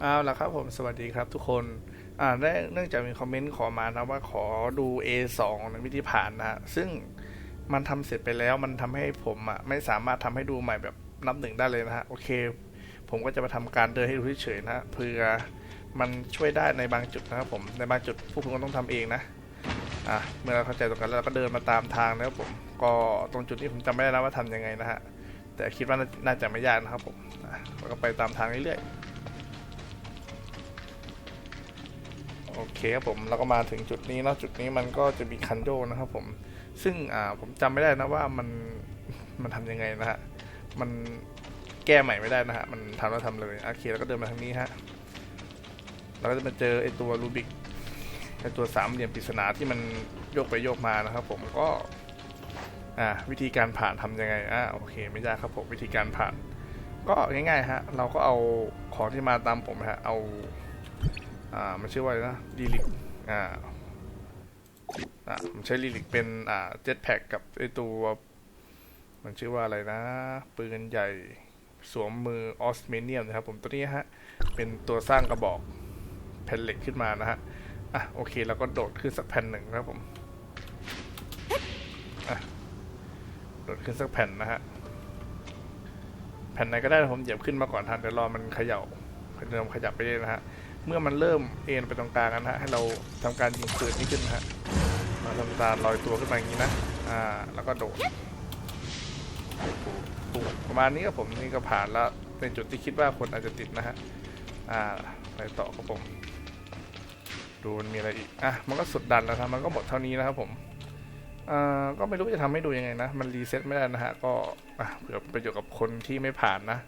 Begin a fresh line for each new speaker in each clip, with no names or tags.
เอาละครับผมสวัสดีครับทุกคนอ่าได้เนื่องจากมีคอมเมนต์ขอมานะว่าขอดู A2 ในวิธีผ่านนะฮะซึ่งมันทำเสร็จไปแล้วมันทำให้ผมอะไม่สามารถทำให้ดูใหม่แบบนับหนึ่งได้เลยนะฮะโอเค ผมก็จะมาทำการเดินให้ดูเฉยๆนะเพื่อมันช่วยได้ในบางจุดนะครับผมในบางจุดผู้คุณก็ต้องทำเองนะอะเมื่อเราเข้าใจตรงกันแล้วเราก็เดินมาตามทางนะครับผมก็ตรงจุดนี้ผมจำไม่ได้แล้วว่าทำยังไงนะฮะแต่คิดว่าน่าจะไม่ยากนะครับผมเราก็ไปตามทางเรื่อยๆ โอเคครับผมเราก็มาถึงจุดนี้เนาะจุดนี้มันก็จะมีคันโดนะครับผมซึ่งอ่าผมจำไม่ได้นะว่ามันมันทำยังไงนะฮะมันแก้ใหม่ไม่ได้นะฮะมันทำแล้วทำเลยโอเคแล้วก็เดินมาทางนี้ฮะเราก็จะมาเจอไอตัวรูบิกไอตัวสามเหลี่ยมปริศนาที่มันโยกไปโยกมานะครับ ผมก็อ่าวิธีการผ่านทำยังไงอ่าโอเค ไม่ยากครับผมวิธีการผ่าน ก็ง่ายๆฮะเราก็เอาของที่มาตามผมฮะเอา อ่ามันชื่อว่าอะไรนะลีลิกอ่าอ่าผมใช้ลีลิกเป็นอ่าเจ็ตแพ็กกับไอตัวมันชื่อว่าอะไรนะปืนใหญ่สวมมือออสเมเนียมนะครับ ผมตัวนี้ฮะเป็นตัวสร้างกระบอกแผ่นเหล็กขึ้นมานะฮะอะโอเคแล้วก็โดดขึ้นสักแผ่นหนึ่งนะครับผมโดดขึ้นสักแผ่นนะฮะแผ่นไหนก็ได้ผมเหยียบขึ้นมาก่อนทันเดี๋ยวรอมันเขย่าเริ่มขยับไปเรื่อยนะฮะ เมื่อมันเริ่มเอ็นไปตรงกลางกันนะฮะให้เราทำการยิงปืนนี้ขึ้นนะฮะเราทำการลอยตัวขึ้นมาอย่างนี้นะอ่าแล้วก็โดดปุ๊บประมาณนี้ครับผมนี่ก็ผ่านแล้วเป็นจุดที่คิดว่าคนอาจจะติดนะฮะอ่าไปต่อครับผมดูมันมีอะไรอีกอะมันก็สุดดันแล้วครับมันก็หมดเท่านี้นะครับผมอ่าก็ไม่รู้จะทำให้ดูยังไงนะ มันรีเซ็ตไม่ได้นะฮะก็อะเผื่อประโยชน์กับคนที่ไม่ผ่านนะ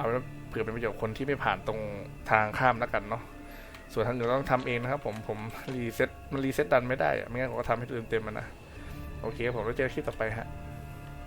เอาแล้วเผื่อเป็นประโยชน์คนที่ไม่ผ่านตรงทางข้ามแล้วกันเนาะส่วนทางอื่นเราต้องทำเองนะครับผมผมรีเซ็ตมันรีเซ็ตดันไม่ได้อะไม่งั้นผมก็ทำให้เต็มเต็มมันนะโอเคครับผมแล้วเจอคลิปต่อไปฮะ